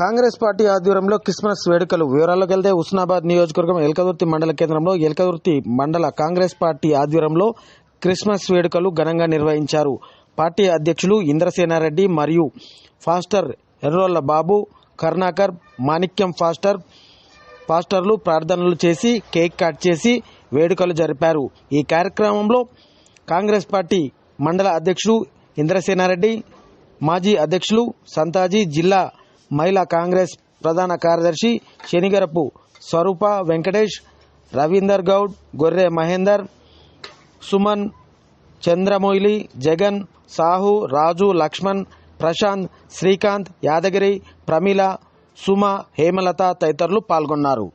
Congress party ఆధ్వర్యంలో Christmas వేడుకలు. వివరాల్లోకి వెళ్తే హుస్నాబాద్ నియోజకవర్గం ఎల్కదుర్తి మండల కేంద్రంలో ఎల్కదుర్తి మండల కాంగ్రెస్ పార్టీ ఆధ్వర్యంలో క్రిస్మస్ వేడుకలు ఘనంగా నిర్వహించారు. పార్టీ అధ్యక్షులు ఇంద్రసేనారెడ్డి మరియు ఫాస్టర్ ఎర్రోళ్ళ బాబు కరుణాకర్ మాణిక్యం ఫాస్టర్ ఫాస్టర్లు ప్రార్థనలు చేసి కేక్ కట్ చేసి వేడుకలు జరిపారు. ఈ కార్యక్రమంలో కాంగ్రెస్ పార్టీ మండల అధ్యక్షుడు ఇంద్రసేనారెడ్డి మాజీ అధ్యక్షులు సంతాజీ జిల్లా మహిళా కాంగ్రెస్ ప్రధాన కార్యదర్శి శనిగరపు స్వరూప వెంకటేష్ రవీందర్ గౌడ్ గొర్రె మహేందర్ సుమన్ చంద్రమొయిలి జగన్ సాహు రాజు లక్ష్మణ్ ప్రశాంత్ శ్రీకాంత్ యాదగిరి ప్రమీల సుమ హేమలత తదితరులు పాల్గొన్నారు.